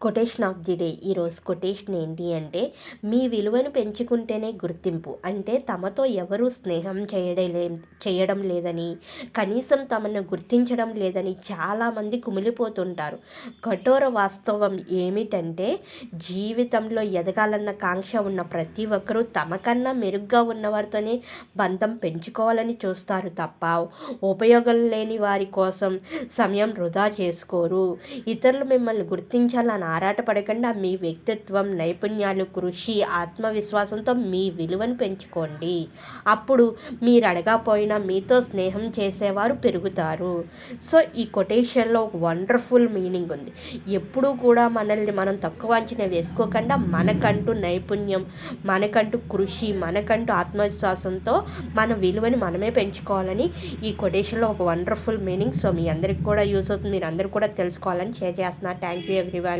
Quotation of the day ఈరోజు quotation ఏంటి అంటే మీ విలువను పెంచుకుంటేనే గుర్తింపు. అంటే తమతో ఎవరు స్నేహం చేయడం చేయడం లేదని కనీసం తమను గుర్తించడం లేదని చాలామంది కుమిలిపోతుంటారు. కఠోర వాస్తవం ఏమిటంటే జీవితంలో ఎదగాలన్న కాంక్ష ఉన్న ప్రతి ఒక్కరూ తమకన్నా మెరుగ్గా ఉన్నవారితోనే బంధం పెంచుకోవాలని చూస్తారు తప్ప ఉపయోగం లేని వారి కోసం సమయం వృధా చేసుకోరు. ఇతరులు మిమ్మల్ని గుర్తించాలని ఆరాటపడకుండా మీ వ్యక్తిత్వం నైపుణ్యాలు కృషి ఆత్మవిశ్వాసంతో మీ విలువను పెంచుకోండి. అప్పుడు మీరు అడగపోయినా మీతో స్నేహం చేసేవారు పెరుగుతారు. సో ఈ కొటేషన్లో ఒక వండర్ఫుల్ మీనింగ్ ఉంది. ఎప్పుడూ కూడా మనల్ని మనం తక్కువ అంచనా వేసుకోకుండా మనకంటూ నైపుణ్యం మనకంటూ కృషి మనకంటూ ఆత్మవిశ్వాసంతో మన విలువని మనమే పెంచుకోవాలని ఈ కొటేషన్లో ఒక వండర్ఫుల్ మీనింగ్. సో మీ అందరికి కూడా యూజ్ అవుతుంది. మీరు అందరూ కూడా తెలుసుకోవాలని షేర్ చేస్తున్నా. Thank you everyone